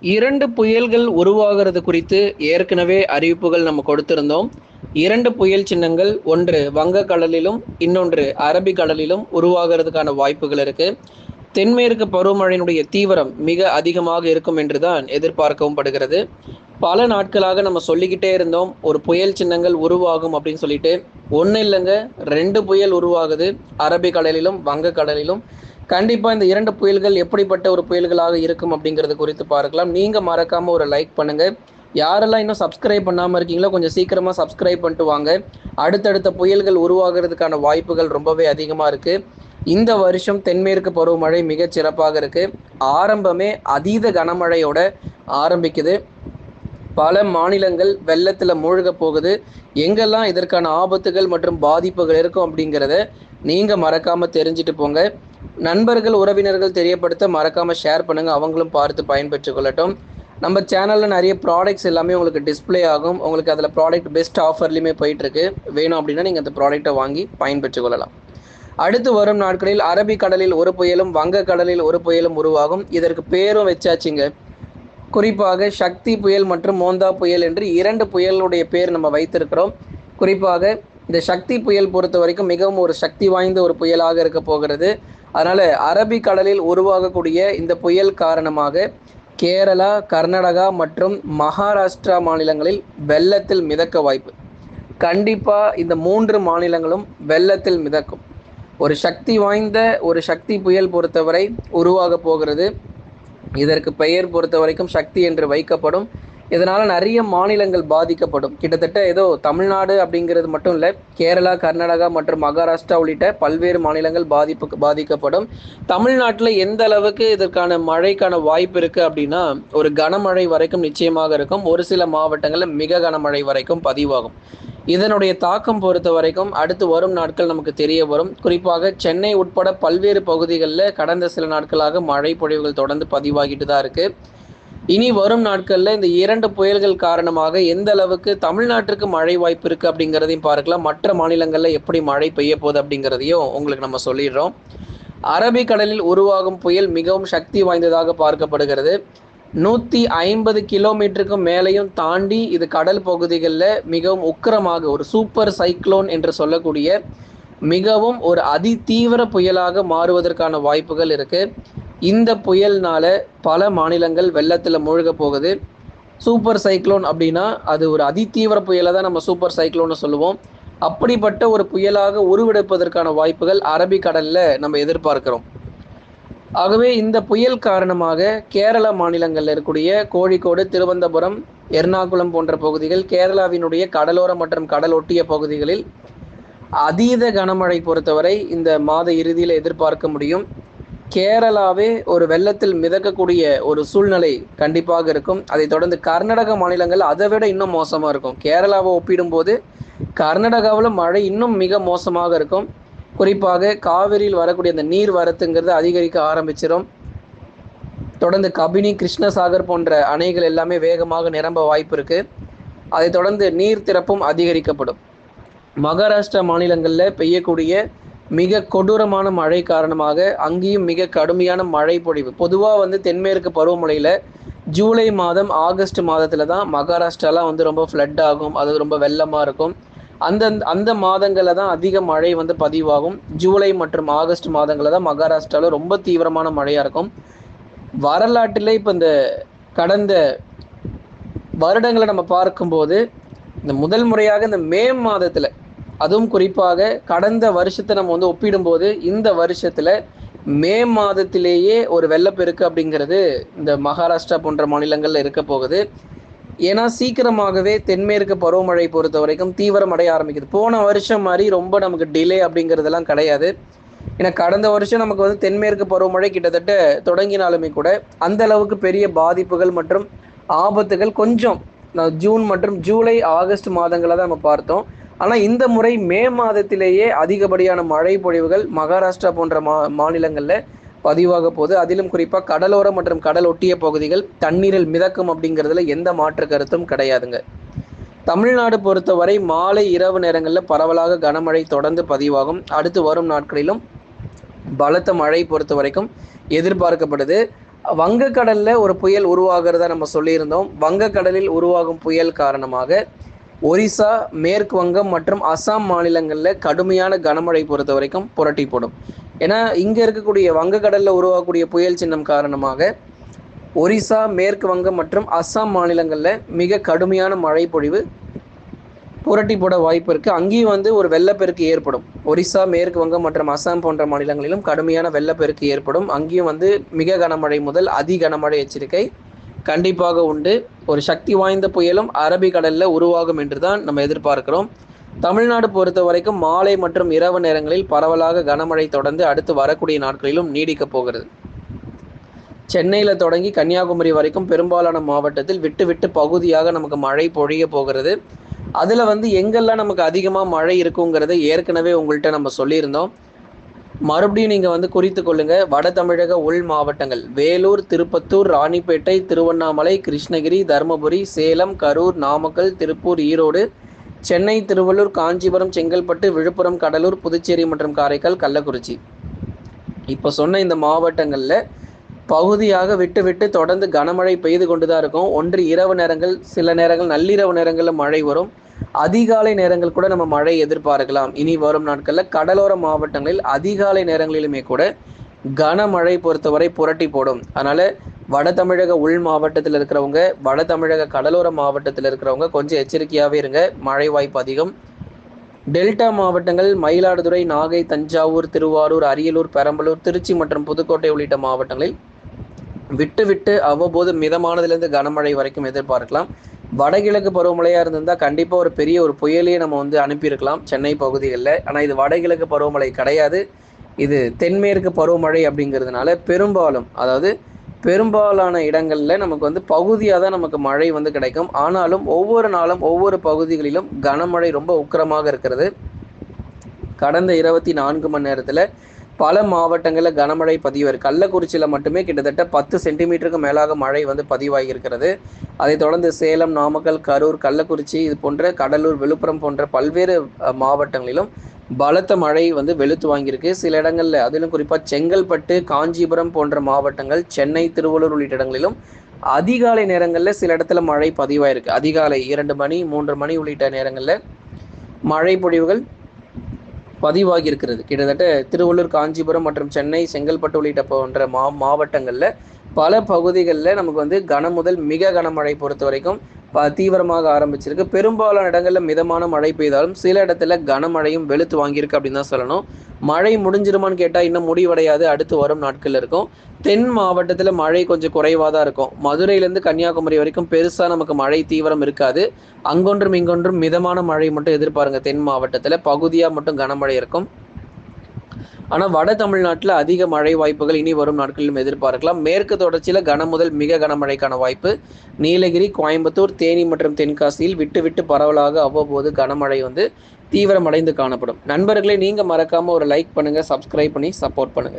இரண்டு புயல்கள் உருவாகிறது குறித்து ஏற்கனவே அறிவிப்புகள் நம்ம கொடுத்திருந்தோம். இரண்டு புயல் சின்னங்கள் ஒன்று வங்கக்கடலிலும் இன்னொன்று அரபிக்கடலிலும் உருவாகிறதுக்கான வாய்ப்புகள் இருக்கு. தென்மேற்கு பருவமழையினுடைய தீவிரம் மிக அதிகமாக இருக்கும் என்றுதான் எதிர்பார்க்கவும் படுகிறது. பல நாட்களாக நம்ம சொல்லிக்கிட்டே இருந்தோம் ஒரு புயல் சின்னங்கள் உருவாகும் அப்படின்னு சொல்லிட்டு. ஒன்றும் இல்லைங்க ரெண்டு புயல் உருவாகுது. அரபிக்கடலிலும் வங்கக்கடலிலும். கண்டிப்பாக இந்த இரண்டு புயல்கள் எப்படிப்பட்ட ஒரு புயல்களாக இருக்கும் அப்படிங்கிறது குறித்து பார்க்கலாம். நீங்கள் மறக்காமல் ஒரு லைக் பண்ணுங்கள் யாரெல்லாம் இன்னும் சப்ஸ்கிரைப் பண்ணாமல் இருக்கீங்களோ கொஞ்சம் சீக்கிரமாக சப்ஸ்கிரைப் பண்ணிட்டு வாங்க. அடுத்தடுத்த புயல்கள் உருவாகிறதுக்கான வாய்ப்புகள் ரொம்பவே அதிகமாக இருக்குது இந்த வருஷம் தென்மேற்கு பருவமழை மிகச் சிறப்பாக இருக்குது ஆரம்பமே அதீத கனமழையோட ஆரம்பிக்குது. பல மாநிலங்கள் வெள்ளத்தில் மூழ்க போகுது. எங்கெல்லாம் இதற்கான ஆபத்துகள் மற்றும் பாதிப்புகள் இருக்கும் அப்படிங்கிறத நீங்கள் மறக்காமல் தெரிஞ்சுட்டு போங்க. நண்பர்கள் உறவினர்கள் தெரியப்படுத்த மறக்காமல் ஷேர் பண்ணுங்கள் அவங்களும் பார்த்து பயன்பெற்று கொள்ளட்டும். நம்ம சேனலில் நிறைய ப்ராடக்ட்ஸ் எல்லாமே உங்களுக்கு டிஸ்பிளே ஆகும். உங்களுக்கு அதில் ப்ராடக்ட் பெஸ்ட் ஆஃபர்லையுமே போயிட்டுருக்கு. வேணும் அப்படின்னா நீங்கள் அந்த ப்ராடக்ட்டை வாங்கி பயன்பெற்று கொள்ளலாம். அடுத்து வரும் நாட்களில் அரபிக்கடலில் ஒரு புயலும் வங்கக்கடலில் ஒரு புயலும் உருவாகும். இதற்கு பேரும் வச்சாச்சுங்க. குறிப்பாக சக்தி புயல் மற்றும் மோந்தா புயல் என்று இரண்டு புயலுடைய பேர் நம்ம வைத்திருக்கிறோம். குறிப்பாக இந்த சக்தி புயல் பொறுத்த வரைக்கும் மிகவும் ஒரு சக்தி வாய்ந்த ஒரு புயலாக இருக்க போகிறது. அதனால அரபிக்கடலில் உருவாகக்கூடிய இந்த புயல் காரணமாக கேரளா கர்நாடகா மற்றும் மகாராஷ்டிரா மாநிலங்களில் வெள்ளத்தில் மிதக்க வாய்ப்பு. கண்டிப்பாக இந்த மூன்று மாநிலங்களும் வெள்ளத்தில் மிதக்கும். ஒரு சக்தி வாய்ந்த ஒரு சக்தி புயல் பொறுத்தவரை உருவாக போகிறது. இதற்கு பெயர் பொறுத்த வரைக்கும் சக்தி என்று வைக்கப்படும் இதனால் நிறைய மாநிலங்கள் பாதிக்கப்படும். கிட்டத்தட்ட ஏதோ தமிழ்நாடு அப்படிங்கிறது மட்டும் இல்லை கேரளா கர்நாடகா மற்றும் மகாராஷ்டிரா உள்ளிட்ட பல்வேறு மாநிலங்கள் பாதிப்பு பாதிக்கப்படும். தமிழ்நாட்டில் எந்த அளவுக்கு இதற்கான மழைக்கான வாய்ப்பு இருக்குது அப்படின்னா ஒரு கனமழை வரைக்கும் நிச்சயமாக இருக்கும். ஒரு சில மாவட்டங்களில் மிக கனமழை வரைக்கும் பதிவாகும். இதனுடைய தாக்கம் பொறுத்த வரைக்கும் அடுத்து வரும் நாட்கள் நமக்கு தெரிய வரும். குறிப்பாக சென்னை உட்பட பல்வேறு பகுதிகளில் கடந்த சில நாட்களாக மழை பொழிவுகள் தொடர்ந்து பதிவாகிட்டு தான் இருக்குது இனி வரும் நாட்களில் இந்த இரண்டு புயல்கள் காரணமாக எந்த அளவுக்கு தமிழ்நாட்டிற்கு மழை வாய்ப்பு இருக்குது அப்படிங்கிறதையும் பார்க்கலாம். மற்ற மாநிலங்களில் எப்படி மழை பெய்ய போகுது அப்படிங்கிறதையும் உங்களுக்கு நம்ம சொல்லிடுறோம். அரபிக்கடலில் உருவாகும் புயல் மிகவும் சக்தி வாய்ந்ததாக பார்க்கப்படுகிறது. நூற்றி ஐம்பது கிலோமீட்டருக்கும் மேலேயும் தாண்டி இது கடல் பகுதிகளில் மிகவும் உக்கிரமாக ஒரு சூப்பர் சைக்ளோன் என்று சொல்லக்கூடிய மிகவும் ஒரு அதி தீவிர புயலாக மாறுவதற்கான வாய்ப்புகள் இருக்குது இந்த புயல்னால பல மாநிலங்கள் வெள்ளத்தில் மூழ்க போகுது. சூப்பர் சைக்ளோன் அப்படின்னா அது ஒரு அதிதீவிர புயலை தான் நம்ம சூப்பர் சைக்ளோன்னு சொல்லுவோம். அப்படிப்பட்ட ஒரு புயலாக உருவெடுப்பதற்கான வாய்ப்புகள் அரபிக்கடலில் நம்ம எதிர்பார்க்கிறோம். ஆகவே இந்த புயல் காரணமாக கேரள மாநிலங்களில் இருக்கக்கூடிய கோழிக்கோடு திருவனந்தபுரம் எர்ணாகுளம் போன்ற பகுதிகள் கேரளாவினுடைய கடலோர மற்றும் கடல் ஒட்டிய பகுதிகளில் அதீத கனமழை பொறுத்தவரை இந்த மாத இறுதியில் எதிர்பார்க்க முடியும். கேரளாவே ஒரு வெள்ளத்தில் மிதக்கக்கூடிய ஒரு சூழ்நிலை கண்டிப்பாக இருக்கும். அதை தொடர்ந்து கர்நாடக மாநிலங்கள் அதை விட இன்னும் மோசமாக இருக்கும். கேரளாவை ஒப்பிடும்போது கர்நாடகாவில் மழை இன்னும் மிக மோசமாக இருக்கும். குறிப்பாக காவிரியில் வரக்கூடிய அந்த நீர் வரத்துங்கிறது அதிகரிக்க ஆரம்பிச்சிடும் தொடர்ந்து கபினி கிருஷ்ணசாகர் போன்ற அணைகள் எல்லாமே வேகமாக நிரம்ப வாய்ப்பு இருக்கு. அதை தொடர்ந்து நீர் திறப்பும் அதிகரிக்கப்படும். மகாராஷ்டிரா மாநிலங்களில் பெய்யக்கூடிய மிக கொடூரமான மழை காரணமாக அங்கேயும் மிக கடுமையான மழை பொழிவு. பொதுவாக வந்து தென்மேற்கு பருவமழையில் ஜூலை மாதம் ஆகஸ்ட் மாதத்தில் தான் மகாராஷ்டிராலாம் வந்து ரொம்ப ஃப்ளட் ஆகும். அது ரொம்ப வெள்ளமாக இருக்கும். அந்த அந்த மாதங்களில் தான் அதிக மழை வந்து பதிவாகும். ஜூலை மற்றும் ஆகஸ்ட் மாதங்களில் தான் மகாராஷ்டிராவில் ரொம்ப தீவிரமான மழையாக இருக்கும். வரலாற்றில் இப்போ இந்த கடந்த வருடங்களை நம்ம பார்க்கும்போது இந்த முதல் முறையாக இந்த மே மாதத்தில் அதுவும் குறிப்பாக கடந்த வருஷத்தை நம்ம வந்து ஒப்பிடும்போது இந்த வருஷத்தில் மே மாதத்திலேயே ஒரு வெள்ளப்பெருக்கு அப்படிங்கிறது இந்த மகாராஷ்டிரா போன்ற மாநிலங்களில் இருக்க போகுது. ஏன்னா சீக்கிரமாகவே தென்மேற்கு பருவமழை பொறுத்த வரைக்கும் தீவிரம் அடைய ஆரம்பிக்குது. போன வருஷம் மாதிரி ரொம்ப நமக்கு டிலே அப்படிங்கிறதெல்லாம் கிடையாது. ஏன்னா கடந்த வருஷம் நமக்கு வந்து தென்மேற்கு பருவமழை கிட்டத்தட்ட தொடங்கினாலுமே கூட அந்த அளவுக்கு பெரிய பாதிப்புகள் மற்றும் ஆபத்துகள் கொஞ்சம் ஜூன் மற்றும் ஜூலை ஆகஸ்ட் மாதங்களை தான் நம்ம பார்த்தோம். ஆனால் இந்த முறை மே மாதத்திலேயே அதிகப்படியான மழை பொழிவுகள் மகாராஷ்டிரா போன்ற மா மாநிலங்களில் பதிவாக போகுது. அதிலும் குறிப்பாக கடலோரம் மற்றும் கடல் ஒட்டிய பகுதிகள் தண்ணீரில் மிதக்கும் அப்படிங்கிறதுல எந்த மாற்று கருத்தும் கிடையாதுங்க. தமிழ்நாடு பொறுத்தவரை மாலை இரவு நேரங்களில் பரவலாக கனமழை தொடர்ந்து பதிவாகும். அடுத்து வரும் நாட்களிலும் பலத்த மழை பொறுத்த வரைக்கும் எதிர்பார்க்கப்படுது. வங்கக்கடலில் ஒரு புயல் உருவாகிறதா நம்ம சொல்லியிருந்தோம். வங்கக்கடலில் உருவாகும் புயல் காரணமாக ஒரிசா மேற்கு வங்கம் மற்றும் அசாம் மாநிலங்களில் கடுமையான கனமழை பொறுத்த வரைக்கும் புரட்டி போடும் ஏன்னா இங்கே இருக்கக்கூடிய வங்கக்கடலில் உருவாகக்கூடிய புயல் சின்னம் காரணமாக ஒரிசா மேற்கு வங்கம் மற்றும் அஸ்ஸாம் மாநிலங்களில் மிக கடுமையான மழை பொழிவு புரட்டி போட வாய்ப்பு இருக்குது அங்கேயும் வந்து ஒரு வெள்ளப்பெருக்கு ஏற்படும். ஒரிசா மேற்கு வங்கம் மற்றும் அஸ்ஸாம் போன்ற மாநிலங்களிலும் கடுமையான வெள்ளப்பெருக்கு ஏற்படும். அங்கேயும் வந்து மிக கனமழை முதல் அதி கனமழை எச்சரிக்கை. கண்டிப்பாக உண்டு. ஒரு சக்தி வாய்ந்த புயலும் அரபிக்கடலில் உருவாகும் என்று தான் நம்ம எதிர்பார்க்கிறோம். தமிழ்நாடு பொறுத்த வரைக்கும் மாலை மற்றும் இரவு நேரங்களில் பரவலாக கனமழை தொடர்ந்து அடுத்து வரக்கூடிய நாட்களிலும் நீடிக்கப் போகிறது. சென்னையில் தொடங்கி கன்னியாகுமரி வரைக்கும் பெரும்பாலான மாவட்டத்தில் விட்டு விட்டு பகுதியாக நமக்கு மழை பொழிய போகிறது. அதில் வந்து எங்கெல்லாம் நமக்கு அதிகமாக மழை இருக்குங்கிறத ஏற்கனவே உங்கள்கிட்ட நம்ம சொல்லியிருந்தோம். மறுபடியும் நீங்கள் வந்து குறித்து கொள்ளுங்க. வட தமிழக உள் மாவட்டங்கள். வேலூர் திருப்பத்தூர் ராணிப்பேட்டை திருவண்ணாமலை கிருஷ்ணகிரி தருமபுரி சேலம் கரூர் நாமக்கல் திருப்பூர் ஈரோடு சென்னை திருவள்ளூர் காஞ்சிபுரம் செங்கல்பட்டு விழுப்புரம் கடலூர் புதுச்சேரி மற்றும் காரைக்கால் கள்ளக்குறிச்சி. இப்போ சொன்ன இந்த மாவட்டங்களில் பகுதியாக விட்டு விட்டு தொடர்ந்து கனமழை பெய்து கொண்டு தான் இருக்கும். ஒன்று இரவு நேரங்கள் சில நேரங்கள் நள்ளிரவு நேரங்களில் மழை வரும். அதிகாலை நேரங்கள் கூட நம்ம மழை எதிர்பார்க்கலாம். இனி வரும் நாட்களில் கடலோர மாவட்டங்களில் அதிகாலை நேரங்களிலுமே கூட கனமழை பொறுத்தவரை புரட்டி போடும். அதனால வட தமிழக உள் மாவட்டத்தில் இருக்கிறவங்க வட தமிழக கடலோர மாவட்டத்தில் இருக்கிறவங்க கொஞ்சம் எச்சரிக்கையாகவே இருங்க. மழை வாய்ப்பு அதிகம். டெல்டா மாவட்டங்கள் மயிலாடுதுறை நாகை தஞ்சாவூர் திருவாரூர் அரியலூர் பெரம்பலூர் திருச்சி மற்றும் புதுக்கோட்டை உள்ளிட்ட மாவட்டங்களில் விட்டு விட்டு அவ்வப்போது மிதமானதுலேருந்து கனமழை வரைக்கும் எதிர்பார்க்கலாம். வடகிழக்கு பருவமழையாக இருந்திருந்தா கண்டிப்பாக ஒரு பெரிய ஒரு புயலையே நம்ம வந்து அனுப்பியிருக்கலாம் சென்னை பகுதிகளில். ஆனால் இது வடகிழக்கு பருவமழை கிடையாது. இது தென்மேற்கு பருவமழை அப்படிங்கிறதுனால பெரும்பாலும் அதாவது பெரும்பாலான இடங்களில் நமக்கு வந்து பகுதியாக தான் நமக்கு மழை வந்து கிடைக்கும். ஆனாலும் ஒவ்வொரு நாளும் ஒவ்வொரு பகுதிகளிலும் கனமழை ரொம்ப உக்கிரமாக இருக்கிறது. கடந்த இருபத்தி நான்கு மணி நேரத்தில் பல மாவட்டங்களில் கனமழை பதிவு கள்ளக்குறிச்சியில் மட்டுமே கிட்டத்தட்ட பத்து சென்டிமீட்டருக்கு மேலாக மழை வந்து பதிவாகியிருக்கிறது அதைத் தொடர்ந்து சேலம் நாமக்கல் கரூர் கள்ளக்குறிச்சி இது போன்ற கடலூர் விழுப்புரம் போன்ற பல்வேறு மாவட்டங்களிலும் பலத்த மழை வந்து வெளுத்து வாங்கியிருக்கு. சில இடங்களில் அதிலும் குறிப்பாக செங்கல்பட்டு காஞ்சிபுரம் போன்ற மாவட்டங்கள் சென்னை திருவள்ளூர் உள்ளிட்ட இடங்களிலும் அதிகாலை நேரங்களில் சில இடத்துல மழை பதிவாயிருக்கு. அதிகாலை இரண்டு மணி மூன்று மணி உள்ளிட்ட நேரங்களில் மழை பொழிவுகள் பதிவாகி இருக்கிறது கிட்டத்தட்ட திருவள்ளூர் காஞ்சிபுரம் மற்றும் சென்னை செங்கல்பட்டு உள்ளிட்ட போன்ற மா மாவட்டங்களில் பல பகுதிகளில் நமக்கு வந்து கன முதல் மிக கனமழை பொறுத்த வரைக்கும் தீவிரமாக ஆரம்பிச்சிருக்கு. பெரும்பாலான இடங்களில் மிதமான மழை பெய்தாலும் சில இடத்துல கனமழையும் வெளுத்து வாங்கியிருக்கு அப்படின்னு தான் சொல்லணும். மழை முடிஞ்சிருமான்னு கேட்டால் இன்னும் முடிவடையாது. அடுத்து வரும் நாட்கள் இருக்கும். தென் மாவட்டத்தில் மழை கொஞ்சம் குறைவாக தான் இருக்கும். மதுரையிலேருந்து கன்னியாகுமரி வரைக்கும் பெருசாக நமக்கு மழை தீவிரம் இருக்காது. அங்கொன்றும் இங்கொன்றும் மிதமான மழை மட்டும் எதிர்பாருங்க. தென் மாவட்டத்தில் பகுதியாக மட்டும் கனமழை இருக்கும். ஆனால் வட தமிழ்நாட்டில் அதிக மழை வாய்ப்புகள் இனி வரும் நாட்களிலும் எதிர்பார்க்கலாம். மேற்கு தொடர்ச்சியில் கன முதல் மிக கனமழைக்கான வாய்ப்பு. நீலகிரி கோயம்புத்தூர் தேனி மற்றும் தென்காசியில் விட்டு விட்டு பரவலாக அவ்வப்போது கனமழை வந்து தீவிரமடைந்து காணப்படும். நண்பர்களே நீங்கள் மறக்காமல் ஒரு லைக் பண்ணுங்கள் சப்ஸ்கிரைப் பண்ணி சப்போர்ட் பண்ணுங்கள்